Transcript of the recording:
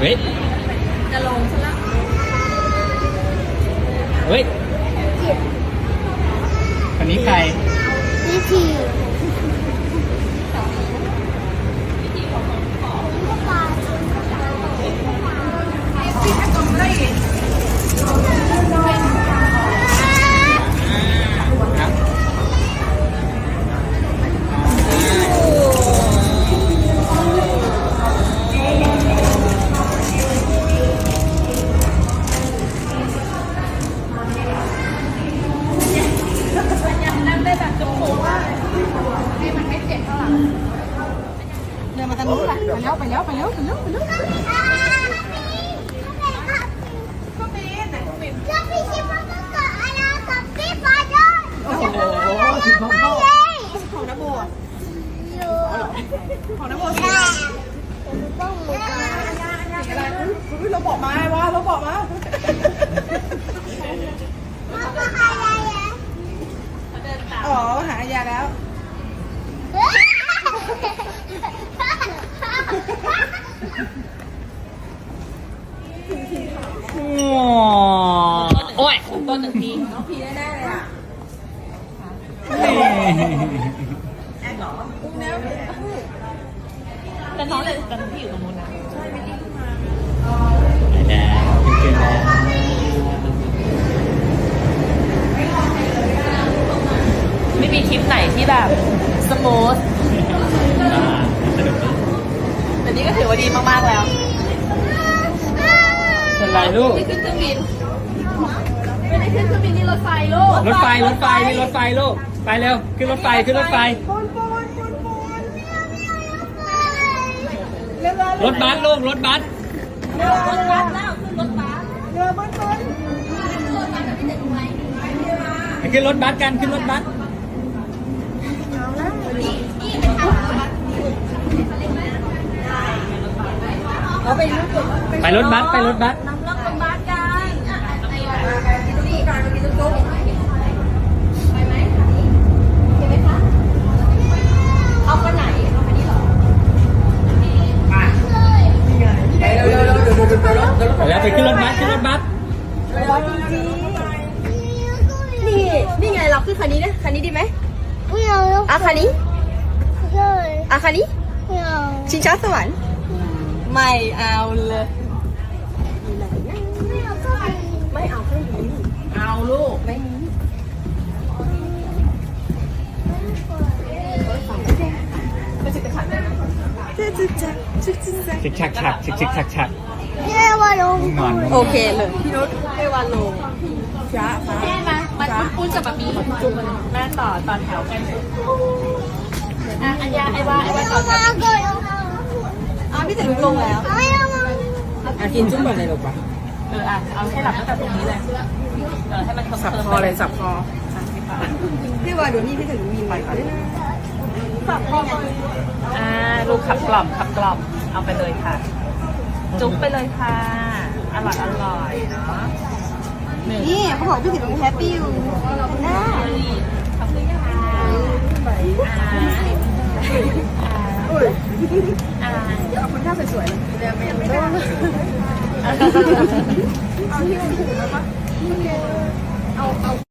เฮ้ย จะลงใช่ไหมเฮ้ยคันนี้ใคร นี่ที แล้วไปแล้วไปแล้วไปแล้วไปแล้วแล้วพี่ชิมมันก็อะไรกับพี่ปาด้วยโอ้โหถึงพ่อพ่อเย้ของน้ำโบอะอยู่ของน้ำโบสีแม่อะไรต้องมือกันสีอะไรอุ้ยเราบอกมาไอ้วะเราบอกมามาก็ใครอะไรอะ อ๋อหาอยาแล้ว โอ้ยต้นหนึ่งทีน้องพีแน่ๆเลยอะแอนหรออุ้มแล้วแต่น้องเลยแต่พี่อยู่ตรงนู้นนะแดงขึ้นๆแล้วไม่มีทริปไหนที่แบบสมูทอ่าสนุกดีแต่ นี่ก็ถือว่าดีมากๆแล้วเป็นไรลูกนี่ขึ้นเครื่องบิน ไม่ได้ขึ้นเครื่องบินนี่รถไฟลูกรถไฟ รถไฟนี่รถไฟลูก ไปเร็ว ขึ้นรถไฟ ขึ้นรถไฟ รถบัสลูก รถบัสรถบัสแล้วขึ้นรถบัสเรือบ้านต้นไปขึ้นรถบัสกัน ขึ้นรถบัสเขาไปรู้จุดไปรถบัสไปรถบัสนั่งรถบัสกันกินตุ๊กกากินตุ๊กตุ๊กเอาไปไหนเอาไปนี่เหรอไปเร็วเร็วเร็วเดี๋ยวเดี๋ยวเดี๋ยวเดี๋ยวไปแล้วไปขึ้นรถบัสขึ้นรถบัสนี่นี่ไงเราขึ้นคันนี้นะคันนี้ดีไหมไม่เอาอะคันนี้อะคันนี้ชิงช้าสวรรค์ ไม่เอาเลยไม่เอาก็ไปไม่เอาเครื่องบินเอาลูกไม่มีชิกชักชักชิกชิกชักชักเรียกว่าลงนอนโอเคเลยพี่นุชให้วานลงช้าช้าแม่มามันคุ้นๆกับแบบนี้จุ่มแม่ต่อตอนแถวกันอะอัญญาไอ้ว่าไอ้ว่าต่อแถ มาวก็ลงอะพี่ถึงลงแล้วไม่เอามาอะกินจุ้มก่อนเลยลูกปะเอออะเอาให้หลับตั้งแต่ตรงนี้เลยเออให้มันสับคอเลยสับคอพี่วานดูนี่พี่ถึงมีไปค่ะอ่าลูกขับกล่อมขับกล่อมเอาไปเลยค่ะ จุ๊บไปเลยค่ะอร่อยอร่อยเนาะหนึ่งนี่เขาบอกพี่ถึงแฮปปี้อยู่นะขอบคุณค่ะอ่าเอา คนท่าสวยๆเลยไม่ไม่ได้อ่า